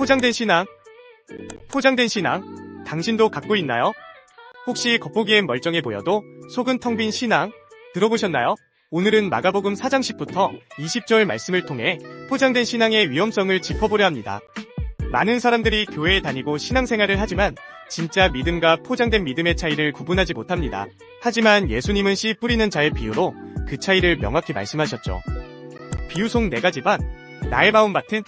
포장된 신앙? 포장된 신앙? 당신도 갖고 있나요? 혹시 겉보기엔 멀쩡해 보여도 속은 텅 빈 신앙? 들어보셨나요? 오늘은 마가복음 4장 10부터 20절 말씀을 통해 포장된 신앙의 위험성을 짚어보려 합니다. 많은 사람들이 교회에 다니고 신앙생활을 하지만 진짜 믿음과 포장된 믿음의 차이를 구분하지 못합니다. 하지만 예수님은 씨 뿌리는 자의 비유로 그 차이를 명확히 말씀하셨죠. 비유 속 네 가지 밭, 나의 마음 밭은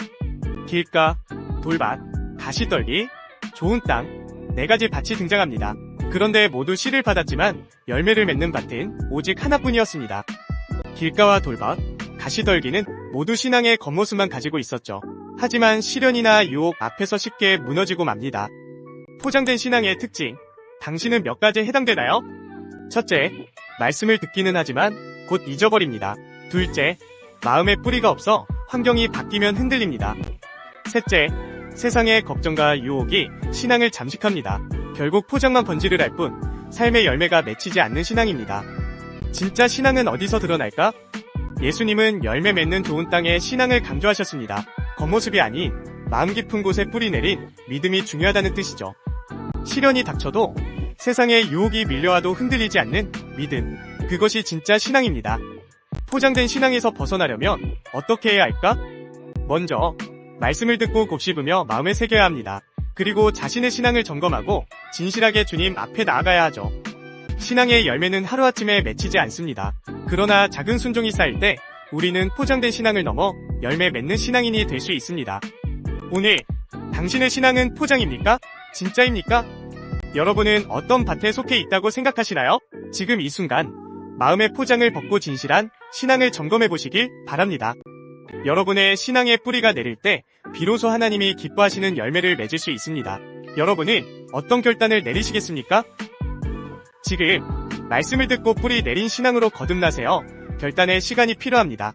길가, 돌밭, 가시떨기, 좋은 땅, 네 가지 밭이 등장합니다. 그런데 모두 씨를 받았지만 열매를 맺는 밭은 오직 하나뿐이었습니다. 길가와 돌밭, 가시떨기는 모두 신앙의 겉모습만 가지고 있었죠. 하지만 시련이나 유혹 앞에서 쉽게 무너지고 맙니다. 포장된 신앙의 특징, 당신은 몇 가지에 해당되나요? 첫째, 말씀을 듣기는 하지만 곧 잊어버립니다. 둘째, 마음에 뿌리가 없어 환경이 바뀌면 흔들립니다. 셋째, 세상의 걱정과 유혹이 신앙을 잠식합니다. 결국 포장만 번지를 할 뿐 삶의 열매가 맺히지 않는 신앙입니다. 진짜 신앙은 어디서 드러날까? 예수님은 열매 맺는 좋은 땅에 신앙을 강조하셨습니다. 겉모습이 아닌 마음 깊은 곳에 뿌리 내린 믿음이 중요하다는 뜻이죠. 시련이 닥쳐도 세상의 유혹이 밀려와도 흔들리지 않는 믿음. 그것이 진짜 신앙입니다. 포장된 신앙에서 벗어나려면 어떻게 해야 할까? 먼저 말씀을 듣고 곱씹으며 마음에 새겨야 합니다. 그리고 자신의 신앙을 점검하고 진실하게 주님 앞에 나아가야 하죠. 신앙의 열매는 하루아침에 맺히지 않습니다. 그러나 작은 순종이 쌓일 때 우리는 포장된 신앙을 넘어 열매 맺는 신앙인이 될 수 있습니다. 오늘 당신의 신앙은 포장입니까? 진짜입니까? 여러분은 어떤 밭에 속해 있다고 생각하시나요? 지금 이 순간 마음의 포장을 벗고 진실한 신앙을 점검해 보시길 바랍니다. 여러분의 신앙의 뿌리가 내릴 때 비로소 하나님이 기뻐하시는 열매를 맺을 수 있습니다. 여러분은 어떤 결단을 내리시겠습니까? 지금 말씀을 듣고 뿌리 내린 신앙으로 거듭나세요. 결단의 시간이 필요합니다.